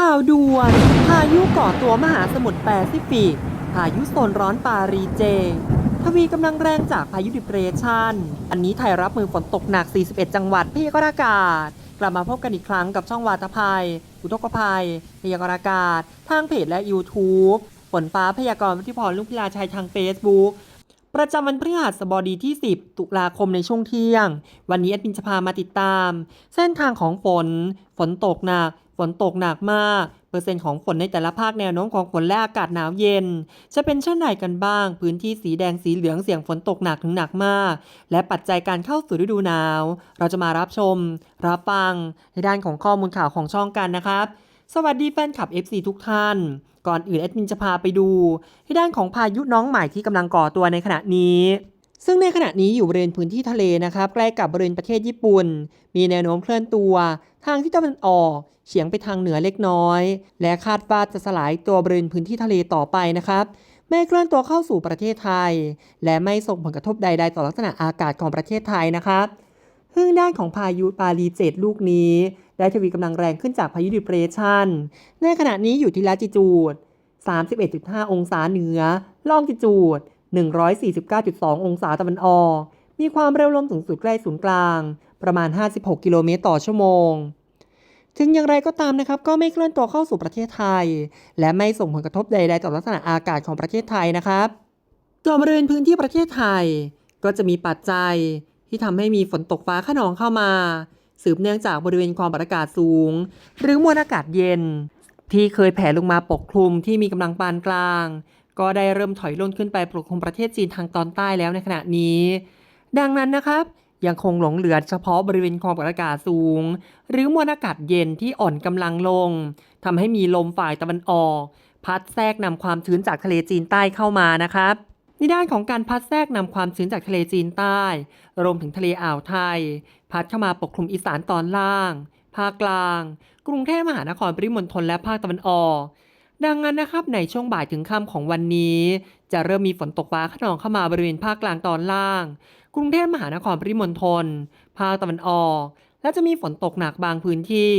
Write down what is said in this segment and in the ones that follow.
ข่าวด่วนพายุก่อตัวมหาสมุทรแปซิฟิก พายุโซนร้อนปารีเจ ทวีกำลังแรงจากพายุดิเปรชัน อันนี้ไทยรับมือฝนตกหนัก 41 จังหวัดพยากรณ์อากาศ กลับมาพบกันอีกครั้งกับช่องวาตภัย อุทกภัย พยากรณ์อากาศ ทางเพจและ YouTube ฝนฟ้าพยากรณ์วิทยพรลุงพิลาชัยทาง Facebook ประจำวันพฤหัสบดีที่ 10 ตุลาคมในช่วงเที่ยง วันนี้แอดมินจะพามาติดตาม เส้นทางของฝน ฝนตกหนัก ฝนตกหนักมาก เปอร์เซ็นต์ของฝนในแต่ละภาคแนวโน้มของฝนและอากาศหนาวเย็น จะเป็นเช่นไหนกันบ้าง พื้นที่สีแดงสีเหลืองเสี่ยงฝนตกหนักถึงหนักมาก และปัจจัยการเข้าสู่ฤดูหนาว เราจะมารับชม รับฟัง ในด้านของข้อมูลข่าวของช่องกันนะครับสวัสดีแฟนคลับ FC ทุกท่าน ก่อนอื่นแอดมินจะพาไปดูในด้านของพายุน้องใหม่ที่กำลังก่อตัวในขณะนี้ ซึ่งในขณะนี้อยู่บริเวณพื้นที่ทะเลนะครับใกล้กับบริเวณประเทศญี่ปุ่น มีแนวโน้มเคลื่อนตัว ทางที่ตะวันออกเฉียงไปทางเหนือเล็กน้อย และคาดว่าจะสลายตัวบริเวณพื้นที่ทะเลต่อไปนะครับไม่เคลื่อนตัวเข้าสู่ประเทศไทย และไม่ส่งผลกระทบใด ๆ ต่อลักษณะอากาศของประเทศไทยนะครับซึ่งด้านของพายุปาลีเจตลูกนี้ ได้ทวีกำลังแรงขึ้นจากพายุดิเปรชันในขณะนี้อยู่ที่ลาจิจูด 31.5 องศาเหนือล่องจิจูด 149.2 องศาตะวันออก มีความเร็วลมสูงสุดใกล้ศูนย์กลาง ประมาณ 56 กิโลเมตรต่อชั่วโมง ถึงอย่างไรก็ตามนะครับ ก็ไม่เคลื่อนตัวเข้าสู่ประเทศไทย และไม่ส่งผลกระทบใด ๆ ต่อลักษณะอากาศของประเทศไทยนะครับส่วนบริเวณพื้นที่ประเทศไทย ก็จะมีปัจจัยที่ทำให้มีฝนตกฟ้าขนองเข้ามา สืบเนื่องจากบริเวณความกดอากาศสูง หรือมวลอากาศเย็น ที่เคยแผ่ลงมาปกคลุมที่มีกำลังปานกลาง ก็ได้เริ่มถอยล่นขึ้นไปปกคลุมประเทศจีนทางตอนใต้แล้วในขณะนี้ ดังนั้นนะครับยังคงหลงเหลือเฉพาะบริเวณความกดอากาศสูง หรือมวลอากาศเย็นที่อ่อนกำลังลงทำให้มีลมฝ่ายตะวันออก พัดแทรกนำความชื้นจากทะเลจีนใต้เข้ามานะครับในด้านของการพัดแทรกนำความชื้นจากทะเลจีนใต้ รวมถึงทะเลอ่าวไทย พัดเข้ามาปกคลุมอีสานตอนล่าง ภาคกลาง กรุงเทพมหานครปริมณฑลและภาคตะวันออก ดังนั้นนะครับในช่วงบ่ายถึงค่ำของวันนี้ จะเริ่มมีฝนตกฟ้าขนองเข้ามาบริเวณภาคกลางตอนล่าง กรุงเทพมหานครปริมณฑลภาคตะวันออก และจะมีฝนตกหนักบางพื้นที่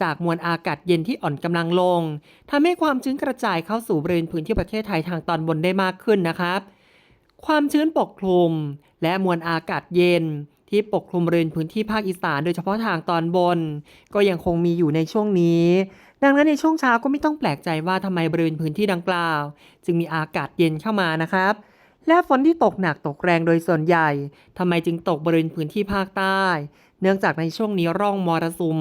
จากมวลอากาศเย็นที่อ่อนกำลังลงทำให้ความชื้นกระจายเข้าสู่บริเวณพื้นที่ประเทศไทยทางตอนบนได้มากขึ้นนะครับ ความชื้นปกคลุม และมวลอากาศเย็นที่ปกคลุมบริเวณพื้นที่ภาคอีสานโดยเฉพาะทางตอนบน ก็ยังคงมีอยู่ในช่วงนี้ ดังนั้นในช่วงเช้าก็ไม่ต้องแปลกใจว่าทำไมบริเวณพื้นที่ดังกล่าว จึงมีอากาศเย็นเข้ามานะครับ และฝนที่ตกหนักตกแรงโดยส่วนใหญ่ทำไมจึงตกบริเวณพื้นที่ภาคใต้ เนื่องจากในช่วงนี้ร่องมรสุม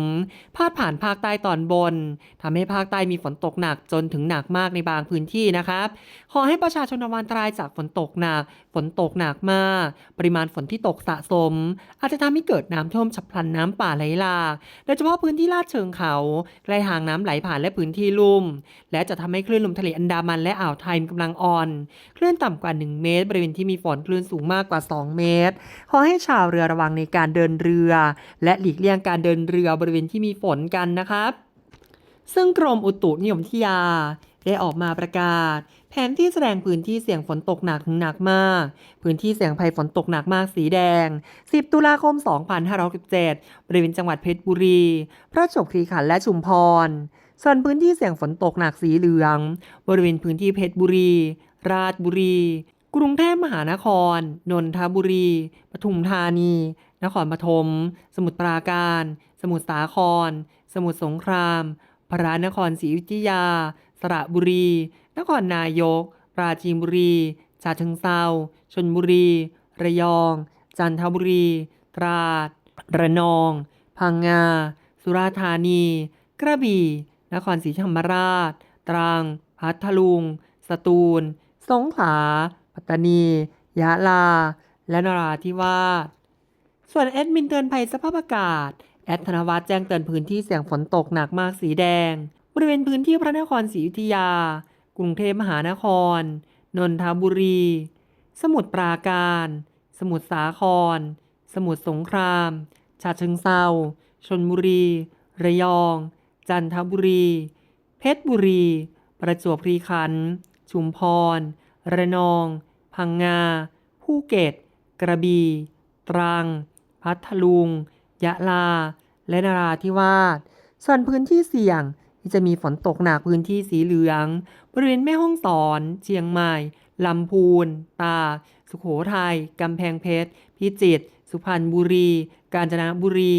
พาดผ่านภาคใต้ตอนบนทำให้ภาคใต้มีฝนตกหนักจนถึงหนักมากในบางพื้นที่นะครับ ขอให้ประชาชนระวังอันตรายจากฝนตกหนัก ฝนตกหนักมาก ปริมาณฝนที่ตกสะสม อาจจะทำให้เกิดน้ำท่วมฉับพลันน้ำป่าไหลหลากโดยเฉพาะพื้นที่ลาดเชิงเขาใกล้ทางน้ำไหลผ่านและพื้นที่ลุ่ม และจะทำให้คลื่นลมทะเลอันดามันและอ่าวไทยมีกำลังอ่อน คลื่นต่ำกว่า 1 เมตร บริเวณที่มีฝนคลื่นสูงมากกว่า 2 เมตร ขอให้ชาวเรือระวังในการเดินเรือและหลีกเลี่ยงการเดินเรือบริเวณที่มีฝนกันนะครับ ซึ่งกรมอุตุนิยมวิทยาได้ออกมาประกาศ แผนที่แสดงพื้นที่เสี่ยงฝนตกหนักถึงหนักมาก พื้นที่เสี่ยงภัยฝนตกหนักมากสีแดง 10 ตุลาคม 2567บริเวณจังหวัดเพชรบุรีพระจบคลีขันธ์และชุมพร ส่วนพื้นที่เสี่ยงฝนตกหนักสีเหลือง บริเวณพื้นที่เพชรบุรี ราชบุรี กรุงเทพมหานคร นนทบุรี ปทุมธานี นครปฐม สมุทรปราการ สมุทรสาคร สมุทรสงคราม พระนครศรีอยุธยา สระบุรี นครนายก ปราจีนบุรีฉะเชิงเซาชนบุรี ระยอง จันทบุรี ตราด ระนอง พังงา สุราษฎร์ธานี กระบี่ นครศรีธรรมราช ตรัง พัทลุง สตูล สงขลา ปัตตานี ยะลา และนราธิวาส ส่วนแอดมินเตือนภัยสภาพอากาศ แอดธนวัฒน์แจ้งเตือนพื้นที่เสี่ยงฝนตกหนักมากสีแดง บริเวณพื้นที่พระนครศรีอยุธยา กรุงเทพมหานคร นนทบุรี สมุทรปราการ สมุทรสาคร สมุทรสงครามฉะเชิงเซาชนบุรี ระยอง จันทบุรี เพชรบุรี ประจวบคีรีขันธ์ ชุมพร ระนอง พังงา ภูเก็ต กระบี่ ตรัง พัทลุง ยะลา และนราธิวาส ส่วนพื้นที่เสี่ยงที่จะมีฝนตกหนักพื้นที่สีเหลือง บริเวณแม่ฮ่องสอน เชียงใหม่ ลำพูน ตา สุโขทัย กำแพงเพชร พิจิตร สุพรรณบุรี กาญจนบุรี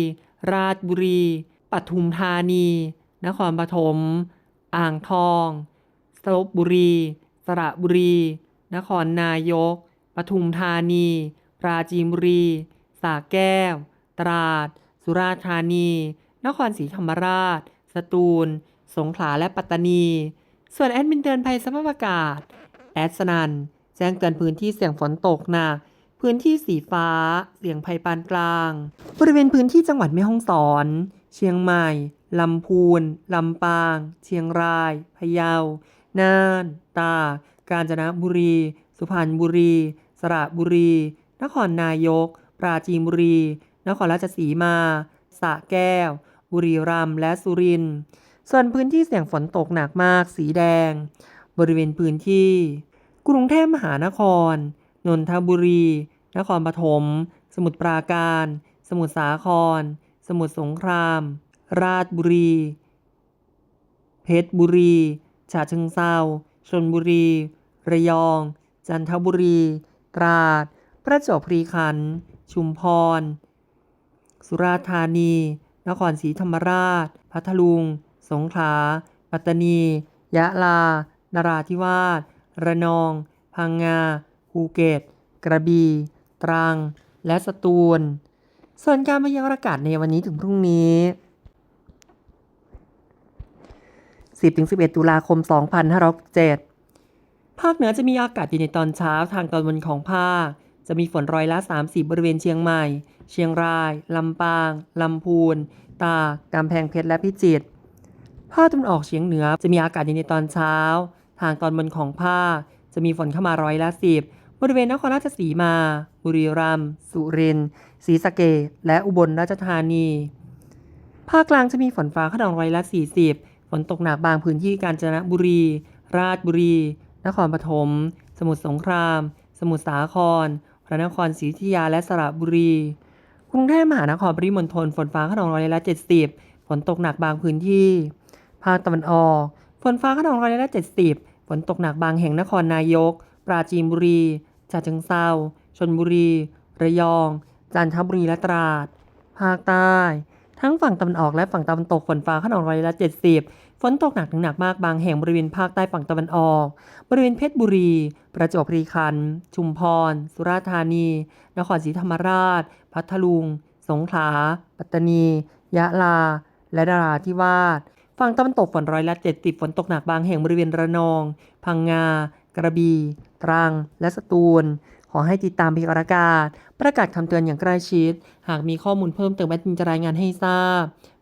ราชบุรี ปทุมธานี นครปฐม อ่างทองสระบุรี สระบุรี นครนายก ปทุมธานี ปราจีนบุรี สระแก้ว ตราด สุราษฎร์ธานี นครศรีธรรมราช สตูล สงขลาและปัตตานี ส่วนแอดมินเตือนภัยสภาพอากาศ แอดสนันแจ้งเตือนพื้นที่เสี่ยงฝนตกหนักพื้นที่สีฟ้า เสี่ยงภัยปานกลาง บริเวณพื้นที่จังหวัดแม่ฮ่องสอน เชียงใหม่ ลำพูน ลำปาง เชียงราย พะเยา น่าน ตาก กาญจนบุรี สุพรรณบุรี สระบุรี นครนายก ปราจีนบุรี นครราชสีมาสระแก้ว บุรีรัมย์และสุรินทร์ ส่วนพื้นที่เสี่ยงฝนตกหนักมากสีแดง บริเวณพื้นที่ กรุงเทพมหานคร นนทบุรี นครปฐม สมุทรปราการ สมุทรสาคร สมุทรสงคราม ราชบุรี เพชรบุรีฉะเชิงเทราชลบุรี ระยอง จันทบุรี ตราด ประจวบคีรีขันธ์ ชุมพร สุราษฎร์ธานี นครศรีธรรมราช พัทลุง สงขลา ปัตตานี ยะลา นราธิวาส ระนอง พังงา ภูเก็ต กระบี่ ตรัง และสตูล ส่วนการพยากรณ์อากาศในวันนี้ถึงพรุ่งนี้ 10-11 ตุลาคม 2567ภาคเหนือจะมีอากาศเย็นในตอนเช้าทางตอนบนของภาค จะมีฝนร้อยละ 30 บริเวณเชียงใหม่ เชียงราย ลำปาง ลำพูน ตากกำแพงเพชรและพิจิตร ภาคตะวันออกเฉียงเหนือจะมีอากาศเย็นในตอนเช้า ทางตอนบนของภาคจะมีฝนเข้ามาร้อยละ10บริเวณนครราชสีมา บุรีรัมย์ สุรินทร์ ศรีสะเกษและอุบลราชธานี ภาคกลางจะมีฝนฟ้าขนองร้อยละ 40 ฝนตกหนักบางพื้นที่กาญจนบุรี ราชบุรี นครปฐม สมุทรสงคราม สมุทรสาคร ระนครศรีอยุธยาและสระบุรี กรุงเทพมหานครปริมณฑลฝนฟ้าขนองร้อยละ 70 ฝนตกหนักบางพื้นที่ ภาคตะวันออก ฝนฟ้าขนองร้อยละ 70 ฝนตกหนักบางแห่งนครนายก ปราจีนบุรีฉะเชิงเทราชลบุรี ระยอง จันทบุรีและตราด ภาคใต้ ทั้งฝั่งตะวันออกและฝั่งตะวันตกฝนฟ้าขนองร้อยละ 70 ฝนตกหนักถึงหนักมากบางแห่งบริเวณภาคใต้ฝั่งตะวันออก บริเวณเพชรบุรี ประจวบคีรีขันธ์ชุมพร สุราษฎร์ธานี นครศรีธรรมราช พัทลุง สงขลา ปัตตานี ยะลา และนราธิวาส ฝั่งตะวันตกฝนร้อยละ70ฝนตกหนักบางแห่งบริเวณระนอง พังงา กระบี่ ตรัง และสตูล ขอให้ติดตามพยากรณ์อากาศ ประกาศคำเตือนอย่างใกล้ชิด หากมีข้อมูลเพิ่มเติมแอดมินจะรายงานให้ทราบ